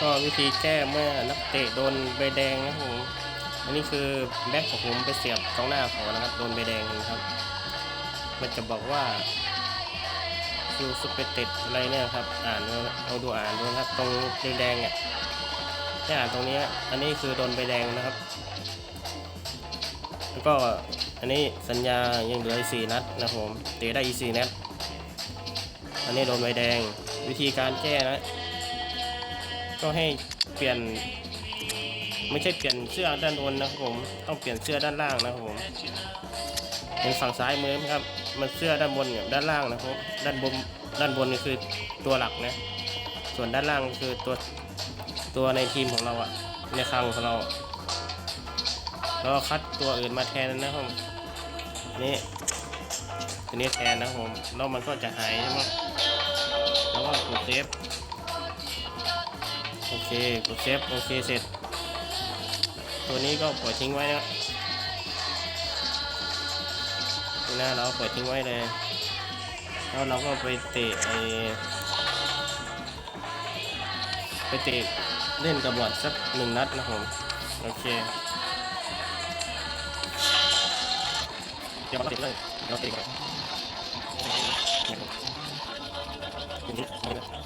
ก็วิธีแก้เมื่อนักเตะโดนใบแดงนะครับผมอันนี้คือแบ็คของผมไปเสียบกองหน้าเขานะครับโดนใบแดงนะครับ มันจะบอกว่าคิวสเปเต็ดอะไรเนี่ยครับอ่านเอาดูอ่านดูนะครับตรงแดงๆเนี่ยให้อ่านตรงนี้อันนี้คือโดนใบแดงนะครับ แล้วก็อันนี้สัญญายังเหลืออีกสี่นัดนะครับผมเตะได้อีกสี่นัดอันนี้โดนใบแดงวิธีการแก้นะ ก็ให้เปลี่ยน ไม่ใช่เปลี่ยนเสื้อด้านบนนะครับผมต้องเปลี่ยนเสื้อด้านล่างนะครับผมเห็นฝั่งซ้ายมือไหมครับ มันเสื้อด้านบนเนี่ยด้านล่างนะครับ ด้านบนด้านบนนี่คือตัวหลักนะ ส่วนด้านล่างคือตัวตัวในทีมของเราอะในคลังของเราแล้วคัดตัวอื่นมาแทนนะครับนี่ตัวนี้แทนนะครับผมแล้วมันก็จะหายใช่ไหมแล้วก็กดเซฟ เคกดเซฟโอเคเสร็จ ตัวนี้ก็ปล่อยทิ้งไว้นะนี่นะเราปล่อยทิ้งไว้เลยแล้วเราก็ไปเตะไอไปเตะเล่นกับบอดสักหนึ่งนัดนะผมโอเคเดี๋ยวเราติดเลยเราติดก่อน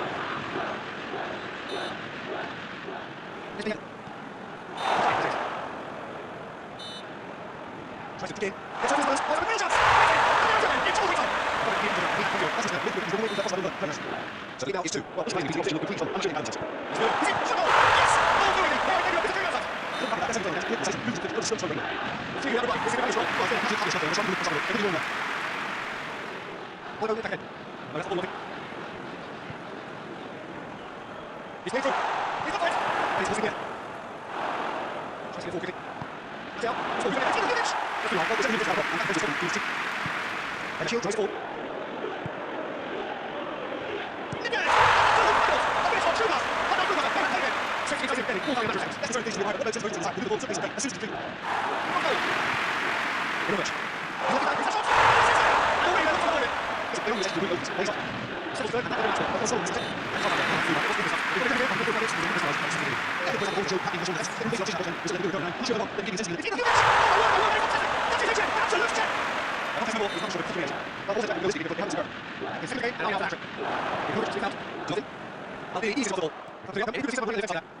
So the amount is two. Well, it's mainly beating opposition look complete from unchilling Valentine. It's good. Is it? It's a goal! Yes! Oh, very good! Very good! It's a good answer! Look back at that second time. That's good. Moves the pitch. What a slow, slow run. It's really right. It's a very strong. Well, it's a magic harvest. It's a strong move for someone. Everything wrong now. One moment back in. No, that's all nothing. He's playing through. He's up for it. And he's missing it. Tries to get forward quickly. That's out. Let's go. He's going to get it. That's the line. Well, there's a minute to go. And that's the second. He's deep. And the shield tries to fall. Nothing easy to the ball.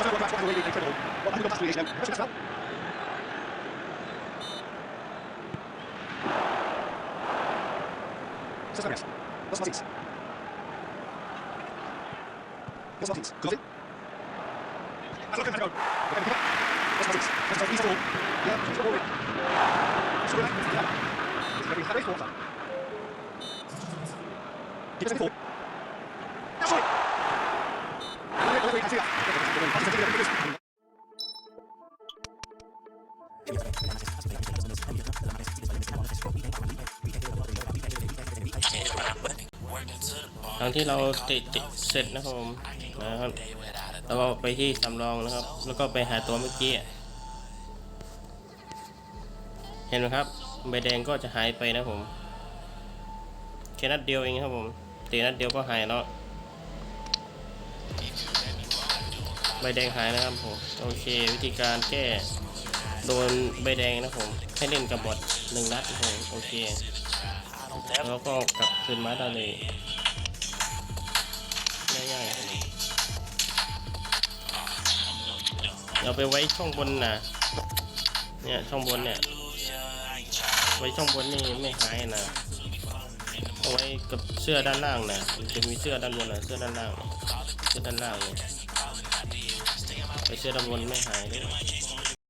Di Get some food. หลังที่เราติดติดเสร็จนะครับผมนะครับแล้วก็ไปที่สำรองนะครับ แล้วก็ไปหาตัวเมื่อกี้เห็นไหมครับใบแดงก็จะหายไปนะผมแค่นัดเดียวเองครับผมตีนัดเดียวก็หายแล้ว ใบแดงหายนะครับผม โอเค วิธีการแก้โดนใบแดงนะผม ให้เล่นกับบอดหนึ่งนัดผมโอเค แล้วก็กลับคืนมาได้เลยง่ายๆเราไปไว้ช่องบนนะเนี่ยช่องบนเนี่ย ไว้ช่องบนนี่ไม่หายนะเอาไว้กับเสื้อด้านล่างนะจะมีเสื้อด้านบนนะเสื้อด้านล่างเสื้อด้านล่างเลย ไปเชื่อดำวนไม่หายเลย